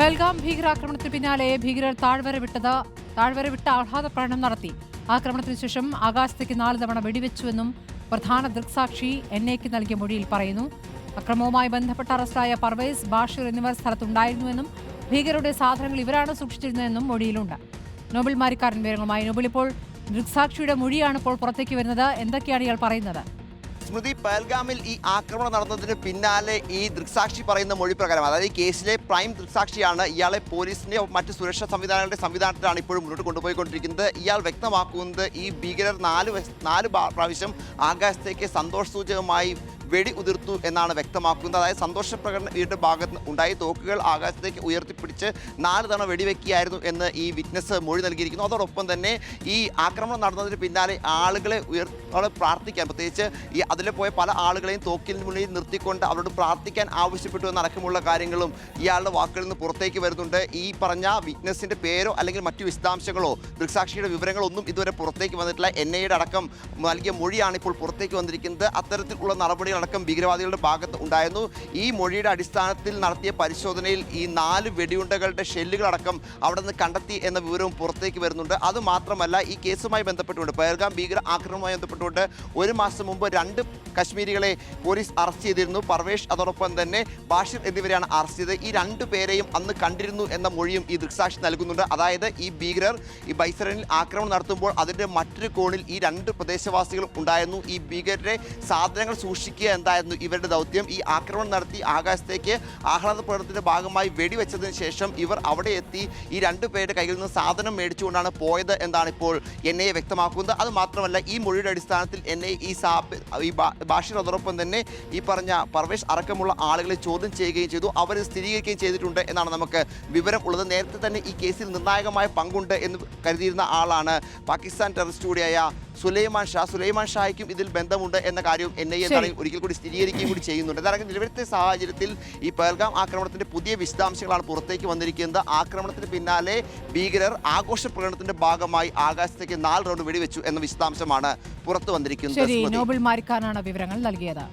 പെൽഗാം ഭീകരാക്രമണത്തിന് പിന്നാലെ ഭീകരർ താഴ്വര വിട്ടത് താഴ്വര വിട്ട ആഹ്ലാദ പ്രകടനം നടത്തി. ആക്രമണത്തിന് ശേഷം ആകാശത്തേക്ക് നാല് തവണ വെടിവെച്ചുവെന്നും പ്രധാന ദൃക്സാക്ഷി എൻ എക്ക് നൽകിയ മൊഴിയിൽ പറയുന്നു. അക്രമവുമായി ബന്ധപ്പെട്ട അറസ്റ്റായ പർവേസ് ബാഷീർ എന്നിവർ സ്ഥലത്തുണ്ടായിരുന്നുവെന്നും ഭീകരരുടെ സാധനങ്ങൾ ഇവരാണ് സൂക്ഷിച്ചിരുന്നതെന്നും മൊഴിയിലുണ്ട്. നോബിൾ മാരിക്കാരൻ വിവരങ്ങളുമായി. നോബിൾ ഇപ്പോൾ ദൃക്സാക്ഷിയുടെ മൊഴിയാണ് ഇപ്പോൾ പുറത്തേക്ക് വരുന്നത്. എന്തൊക്കെയാണ് ഇയാൾ പറയുന്നത്? സ്മൃതി പഹൽഗാമിൽ ഈ ആക്രമണം നടന്നതിന് പിന്നാലെ ഈ ദൃക്സാക്ഷി പറയുന്ന മൊഴി പ്രകാരം അതായത് ഈ കേസിലെ പ്രൈം ദൃക്സാക്ഷിയാണ് ഇയാളെ പോലീസിന്റെ മറ്റ് സുരക്ഷാ സംവിധാനങ്ങളുടെ സംവിധാനത്തിലാണ് ഇപ്പോഴും മുന്നോട്ട് കൊണ്ടുപോയിക്കൊണ്ടിരിക്കുന്നത്. ഇയാൾ വ്യക്തമാക്കുന്നത് ഈ ഭീകരർ നാല് നാല് പ്രാവശ്യം ആകാശത്തേക്ക് സന്തോഷസൂചകമായി വെടി ഉതിർത്തു എന്നാണ് വ്യക്തമാക്കുന്നത്. അതായത് സന്തോഷ പ്രകടനം ഇവരുടെ ഭാഗത്ത് ഉണ്ടായി തോക്കുകൾ ആകാശത്തേക്ക് ഉയർത്തിപ്പിടിച്ച് നാല് തവണ വെടിവെക്കുകയായിരുന്നു എന്ന് ഈ വിറ്റ്നസ് മൊഴി നൽകിയിരിക്കുന്നു. അതോടൊപ്പം തന്നെ ഈ ആക്രമണം നടന്നതിന് പിന്നാലെ ആളുകളെ ഉയർ പ്രാർത്ഥിക്കാൻ പ്രത്യേകിച്ച് ഈ അതിൽ പോയ പല ആളുകളെയും തോക്കിന് മുന്നിൽ നിർത്തിക്കൊണ്ട് അവരോട് പ്രാർത്ഥിക്കാൻ ആവശ്യപ്പെട്ടു എന്നടക്കമുള്ള കാര്യങ്ങളും ഇയാളുടെ വാക്കുകളിൽ നിന്ന് പുറത്തേക്ക് വരുന്നുണ്ട്. ഈ പറഞ്ഞ വിറ്റ്നസിന്റെ പേരോ അല്ലെങ്കിൽ മറ്റു വിശദാംശങ്ങളോ ദൃക്സാക്ഷിയുടെ വിവരങ്ങളോ ഒന്നും ഇതുവരെ പുറത്തേക്ക് വന്നിട്ടില്ല. എൻ ഐയുടെ അടക്കം നൽകിയ മൊഴിയാണ് ഇപ്പോൾ പുറത്തേക്ക് വന്നിരിക്കുന്നത്. അത്തരത്തിലുള്ള നടപടികളടക്കം ഭീകരവാദികളുടെ ഭാഗത്ത് ഉണ്ടായിരുന്നു. ഈ മൊഴിയുടെ അടിസ്ഥാനത്തിൽ നടത്തിയ പരിശോധനയിൽ ഈ നാല് വെടിയുണ്ടകളുടെ ഷെല്ലുകളടക്കം അവിടെ നിന്ന് കണ്ടെത്തി എന്ന വിവരവും പുറത്തേക്ക് വരുന്നുണ്ട്. അത് മാത്രമല്ല ഈ കേസുമായി ബന്ധപ്പെട്ടുകൊണ്ട് പേർഗാം ഭീകര ആക്രമണവുമായി ബന്ധപ്പെട്ടുകൊണ്ട് ഒരു മാസം മുമ്പ് രണ്ട് കശ്മീരികളെ പോലീസ് അറസ്റ്റ് ചെയ്തിരുന്നു. പർവേഷ് അതോടൊപ്പം തന്നെ ബാഷിർ എന്നിവരെയാണ് അറസ്റ്റ് ചെയ്തത്. ഈ രണ്ടു പേരെയും അന്ന് കണ്ടിരുന്നു എന്ന മൊഴിയും ഈ ദൃക്സാക്ഷി നൽകുന്നുണ്ട്. അതായത് ഈ ഭീകരർ ഈ ബൈസറനിൽ ആക്രമണം നടത്തുമ്പോൾ അതിന്റെ മറ്റൊരു കോണിൽ ഈ രണ്ട് പ്രദേശവാസികളും ഉണ്ടായിരുന്നു. ഈ ഭീകരരെ സാധനങ്ങൾ സൂക്ഷിക്കുക എന്തായിരുന്നു ഇവരുടെ ദൗത്യം? ഈ ആക്രമണം നടത്തി ആകാശത്തേക്ക് ആഹ്ലാദ പ്രകടനത്തിന്റെ ഭാഗമായി വെടിവെച്ചതിന് ശേഷം ഇവർ അവിടെ എത്തി ഈ രണ്ടു പേരുടെ കയ്യിൽ നിന്ന് സാധനം മേടിച്ചുകൊണ്ടാണ് പോയത് എന്നാണ് ഇപ്പോൾ എൻ ഐ വ്യക്തമാക്കുന്നത്. അത് മാത്രമല്ല ഈ മൊഴിയുടെ അടിസ്ഥാനത്തിൽ എൻ ഐ ഈ സാബ് ഈ ബാഷിർ അതോടൊപ്പം തന്നെ ഈ പറഞ്ഞ പർവേഷ് അടക്കമുള്ള ആളുകളെ ചോദ്യം ചെയ്യുകയും ചെയ്തു. അവർ സ്ഥിരീകരിക്കുകയും ചെയ്തിട്ടുണ്ട് എന്നാണ് നമുക്ക് വിവരം ഉള്ളത്. നേരത്തെ തന്നെ ഈ കേസിൽ നിർണായകമായ പങ്കുണ്ട് എന്ന് കരുതിയിരുന്ന ആളാണ് പാകിസ്ഥാൻ ടെററിസ്റ്റ് കൂടിയായ സുലൈമാൻ ഷാ സുലൈമാൻ ഷായ്ക്കും ഇതിൽ ബന്ധമുണ്ട് എന്ന കാര്യവും എൻ ഐ എന്താണ് ഒരിക്കൽ കൂടി സ്ഥിരീകരിക്കുകയും കൂടി ചെയ്യുന്നുണ്ട്. അതായത് നിലവിലത്തെ സാഹചര്യത്തിൽ ഈ പഹൽഗാം ആക്രമണത്തിന്റെ പുതിയ വിശദാംശങ്ങളാണ് പുറത്തേക്ക് വന്നിരിക്കുന്നത്. ആക്രമണത്തിന് പിന്നാലെ ഭീകരർ ആഘോഷ പ്രകടനത്തിന്റെ ഭാഗമായി ആകാശത്തേക്ക് നാല് റൗണ്ട് വെടിവെച്ചു എന്ന വിശദാംശമാണ് പുറത്തു വന്നിരിക്കുന്നത്. നോബിൾ മാരിക്കാനാണ് വിവരങ്ങൾ നൽകിയത്.